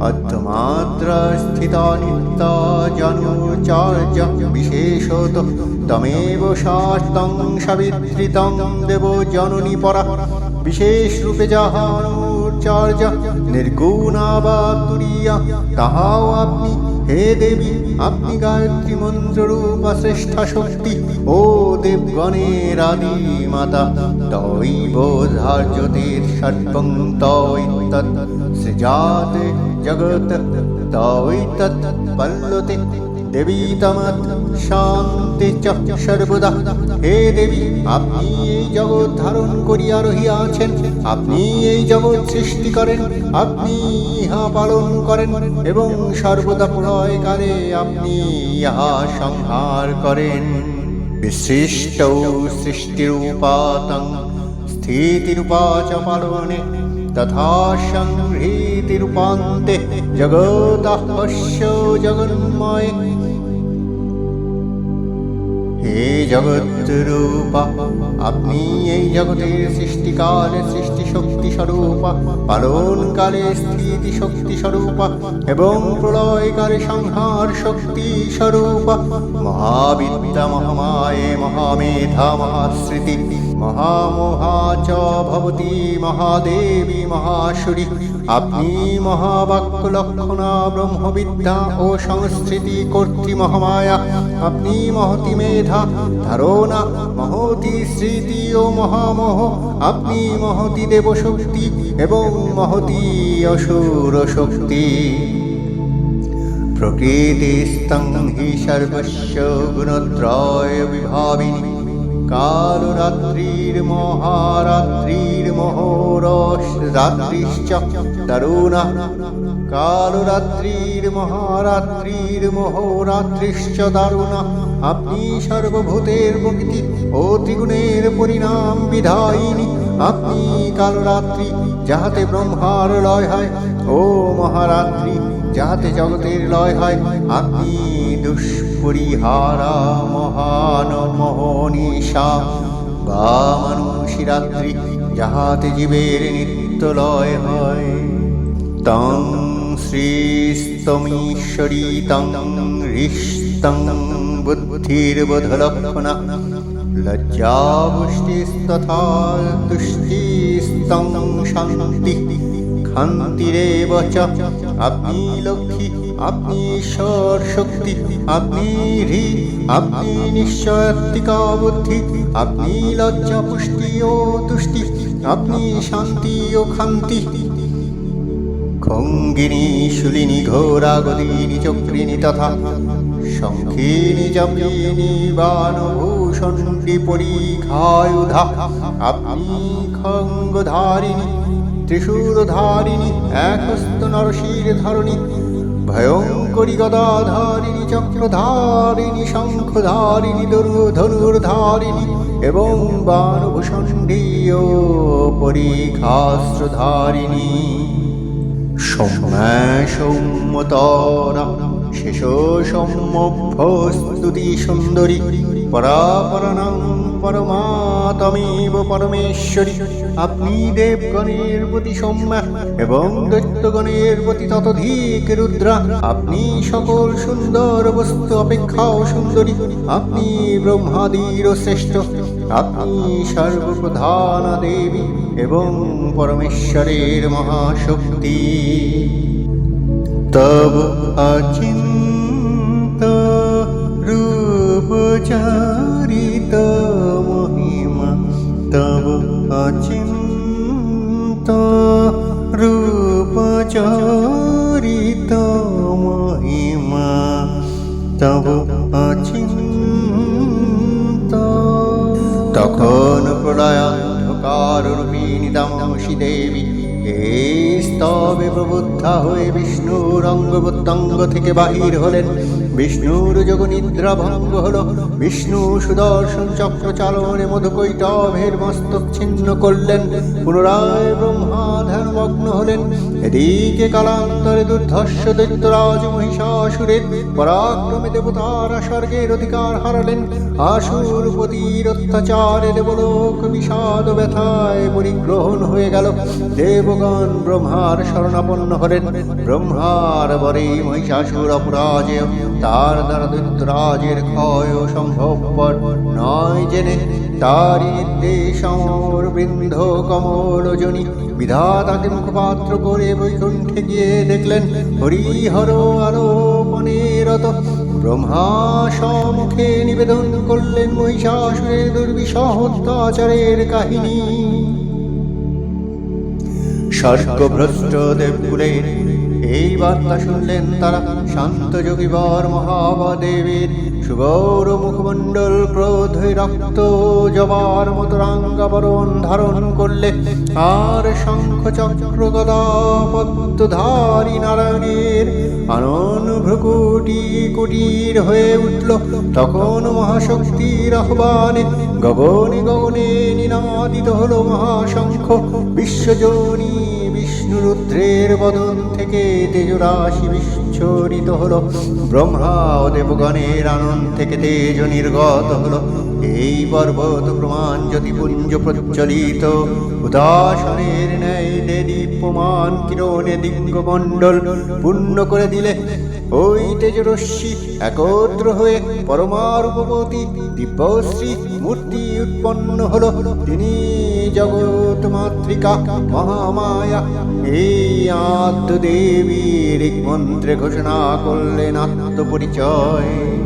অদ্যমাত্রা স্থিতা নিত্যা জনুচার্য বিশেষত তমেব শাস্তং সাবিত্রিতং দেব জননী পরা বিশেষ রূপে যাহানুচার্য নির্গুণা বা তুরিয়া তাহাও আপনি হে দেবী আপনি গায়ত্রী মন্ত্ররূপা শ্রেষ্ঠা শক্তি ও দেবগণের আদি মাতা। তৈব ধার্যতের সর্বং তৈ তৎ সৃজাত জগৎ। তৈ তৎ পল্লতে দেবী তমৎ শান্তি চ সর্বদা। হে দেবী, আপনি এই জগৎ ধারণ করিয়া রহিয়াছেন। আপনি এই জগৎ সৃষ্টি করেন, আপনি ইহা পালন করেন এবং সর্বদা প্রলয়কালে আপনি ইহা সংহার করেন। বিশিষ্ট সৃষ্টিরূপাতং স্থিতিরূপা চ পালনে তথা সংহৃতিরূপান্তে জগতঃ পশ্য জগন্ময় হে জগৎ রূপা আপনি এই জগতের সৃষ্টিকাল সৃষ্টি শক্তি স্বরূপ পালন কালে স্থিতি শক্তি স্বরূপ এবং প্রলয়কালে সংহার শক্তি স্বরূপ মহাবিদ্যা মহামায়ে, মহামেধা মহাশ্রীতি মহামোহা ভবতি মহাদেবী মহাসুরি। আপনি মহাবাক্য লক্ষণা ব্রহ্মবিদ্যা ও সংস্কৃতি কর্তৃ মহামায়া। আপনি মহতি মেধা, ধারণা, মহতি স্মৃতি ও মহামোহ। আপনি মহতি দেবশক্তি এবং মহতি অসুর শক্তি। প্রকৃতিস্তং হি সর্বস্য গুণত্রয় বিভাবিনী। কালরাত্রির মহারাত্রির মহোরস রাত্রিশ্চ তরুণা। কালরাত্রির মহারাত্রির মহোরাত্রিশ্চ দারুণা আপনি সর্বভূতের প্রকৃতি ও ত্রিগুণের পরিণাম বিধায়িনী। আপনি কালরাত্রি যাহাতে ব্রহ্মার লয় হয় ও মহারাত্রি যাহাতে জগতের লয় হয়। আপনি দুষ্পরিহারা মহান মোহনীষা। বা মানুষী রাত্রি যাহাতে জীবের নিত্য লয় হয়। তং শ্রীস্তমীশ্বরী তং হৃষ্টং বুদ্ধির্বোধলক্ষণা। লজ্জাবুষ্টিস্তথা তুষ্টিস্তং শান্তি। শান্তিরেব চ। আপনি লক্ষ্মী আপনি ঈশ্বর শক্তি, আপনি হৃ আপনি নিশ্চয়াত্মিকা বুদ্ধি আপনি লজ্জা, পুষ্টি ও তুষ্টি, আপনি শান্তি ও খান্তি। খঙ্গিনী শুলিনী ঘোরা, গদিনী চক্রিনী তথা শঙ্খিনী জপিনী বানভূষণ্ডী পরীক্ষায়ুধা আপনি খঙ্গধারিণী, ত্রিশূলধারিণী, একস্ত নরশির ধরণী ভয়ঙ্করী গদাধারিণী চক্রধারিণী শঙ্খধারিণী দরু ধনুর্ধারিণী এবং বানভূষণ্ডীয় পরীক্ষাস্ত্রধারিণী সৌম্যা সৌম্যতরা শেষ সৌম্যভ্যস্তুতি সুন্দরী। পরাপরাণাং পরমাতমেব পরমেশ্বরী। আপনি দেবগণের প্রতি সৌম্যা এবং দৈত্যগণের প্রতি ততধিক রুদ্রা। আপনি সকল সুন্দর বস্তু অপেক্ষাও সুন্দরী। আপনি ব্রহ্মাদির শ্রেষ্ঠ। আপনি সর্বপ্রধান দেবী এবং পরমেশ্বরের মহাশক্তি। তব অচিন্ত রূপচারিত মহিমা, তব অচিন্ত রূপচারিত মহিমা, তব অচিন্ত। তখন প্রলয়ান্ধকার রূপিণী তামসী দেবী এই স্তবে প্রবুদ্ধা হয়ে বিষ্ণুর অঙ্গ প্রত্যঙ্গ থেকে বাহির হলেন। বিষ্ণুর যোগ নিদ্রা ভঙ্গ হল। বিষ্ণু সুদর্শন চক্র চালনে মধুকৈটভের মস্তক ছিন্ন করলেন। পুনরায় ব্রহ্মা ধ্যান মগ্ন হলেন। এদিকে কালান্তরে দুর্ধর্ষ দৈত্যরাজ মহিষাসুরের পরাক্রমে দেবতারা স্বর্গের অধিকার হারালেন। আসুরপতির অত্যাচারে দেবলোক বিষাদ ব্যথায় পরিগ্রহণ হয়ে গেল। দেবগণ ব্রহ্মার শরণাপন্ন হলেন। ব্রহ্মার বরে মহিষাসুর অপরাজেয়। তার দ্বারা দৈত্যরাজের ক্ষয় সম্ভবপর নয় জেনে তারি নির্দেশ অমর বৃন্দ কমলজনী বিধাতাকে মুখপাত্র করে বৈকুণ্ঠে গিয়ে দেখলেন হরিহর আরোপণে রত ব্রহ্মা সম্মুখে নিবেদন করলেন মহিষাসুরের দুর্বিষহ অত্যাচারের কাহিনী। স্বর্গভ্রষ্ট দেবকুলের এই বার্তা শুনলেন তারা শান্ত যোগীবর মহাবদেবের সুগৌর মুখমণ্ডল ক্রোধ রক্ত জবার মতো রাঙ্গাবরণ ধারণ করলে আর শঙ্খ চক্র গদা পদ্মধারী নারায়ণের আনন ভ্রুকুটি কুটির হয়ে উঠল। তখন মহাশক্তির আহ্বানে গগনে গগনে নিনাদিত হল মহাশঙ্খ, বিশ্বজনী রুদ্রের বদন থেকে তেজরাশি বিচ্ছরিত হলো। ব্রহ্মা ও দেবগণের আনন্দ থেকে তেজ নির্গত হলো। এই পর্বত প্রমাণ জ্যোতিপুঞ্জ প্রজ্বলিত। উদাসনের ন্যায় দীপ্যমান কিরণে দিঙ্গমণ্ডল পূর্ণ করে দিলে। ওই তেজরশ্মি একত্র হয়ে পরমারূপবতী দিব্যশ্রী মূর্তি উৎপন্ন হল তিনি জগৎ মাতৃকা মহামায়া। এই আত্মদেবীর মন্ত্রে ঘোষণা করলেন আত্মপরিচয়।